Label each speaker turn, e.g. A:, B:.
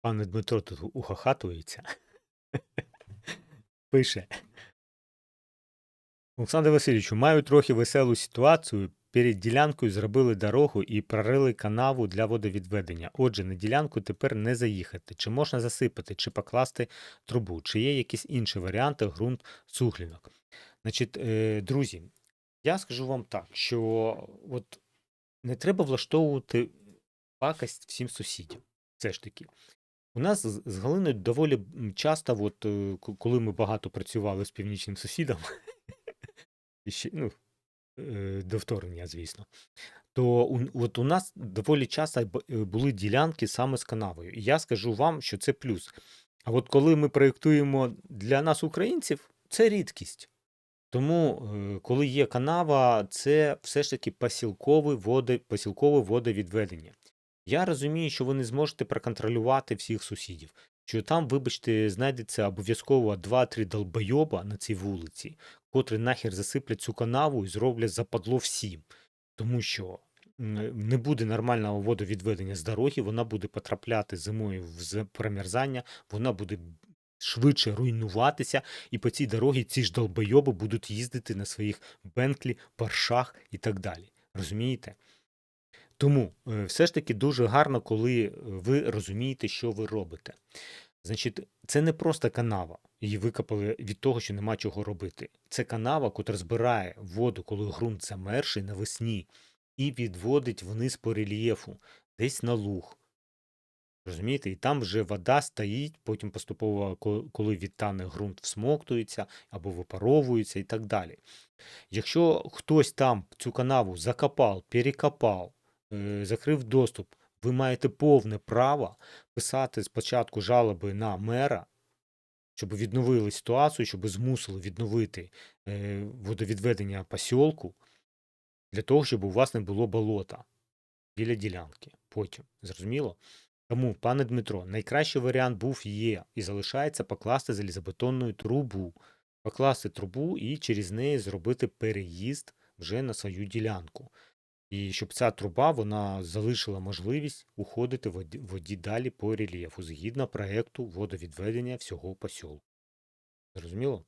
A: Пане Дмитро тут ухахатується. Пише. Олександр Васильовичу, маю трохи веселу ситуацію. Перед ділянкою зробили дорогу і прорили канаву для водовідведення. Отже, на ділянку тепер не заїхати. Чи можна засипати, чи покласти трубу, чи є якісь інші варіанти ґрунт суглінок. Значить, е, друзі, я скажу вам так, що от не треба влаштовувати пакость всім сусідям. Все ж таки. У нас з Галиною доволі часто, от, е, коли ми багато працювали з північним сусідом, і ще, ну, е, до вторгнення, звісно, то от у нас доволі часто е, були ділянки саме з канавою. І я скажу вам, що це плюс. А от коли ми проєктуємо для нас, українців, це рідкість. Тому, коли є канава, це все ж таки посілкове водовідведення. Я розумію, що ви не зможете проконтролювати всіх сусідів, що там, вибачте, знайдеться обов'язково 2-3 долбойоба на цій вулиці, котрі нахер засиплять цю канаву і зроблять западло всім. Тому що не буде нормального водовідведення з дороги, вона буде потрапляти зимою в промерзання, вона буде швидше руйнуватися, і по цій дорогі ці ж долбойоби будуть їздити на своїх Бентлі, Поршах і так далі. Розумієте? Тому е, все ж таки дуже гарно, коли е, ви розумієте, що ви робите. Значить, це не просто канава, її викопали від того, що нема чого робити. Це канава, котра збирає воду, коли ґрунт замерший навесні, і відводить вниз по рельєфу, десь на луг. Розумієте, і там вже вода стоїть, потім поступово, коли відтане ґрунт всмоктується або випаровується і так далі. Якщо хтось там цю канаву закопав, перекопав, закрив доступ, ви маєте повне право писати спочатку жалоби на мера, щоб відновили ситуацію, щоб змусили відновити е, водовідведення посілку, для того, щоб у вас не було болота біля ділянки. Потім. Зрозуміло? Тому, пане Дмитро, найкращий варіант був є і залишається покласти залізобетонну трубу. Покласти трубу і через неї зробити переїзд вже на свою ділянку. І щоб ця труба вона залишила можливість уходити воді, воді далі по рельєфу згідно проекту водовідведення всього посілку. Зрозуміло?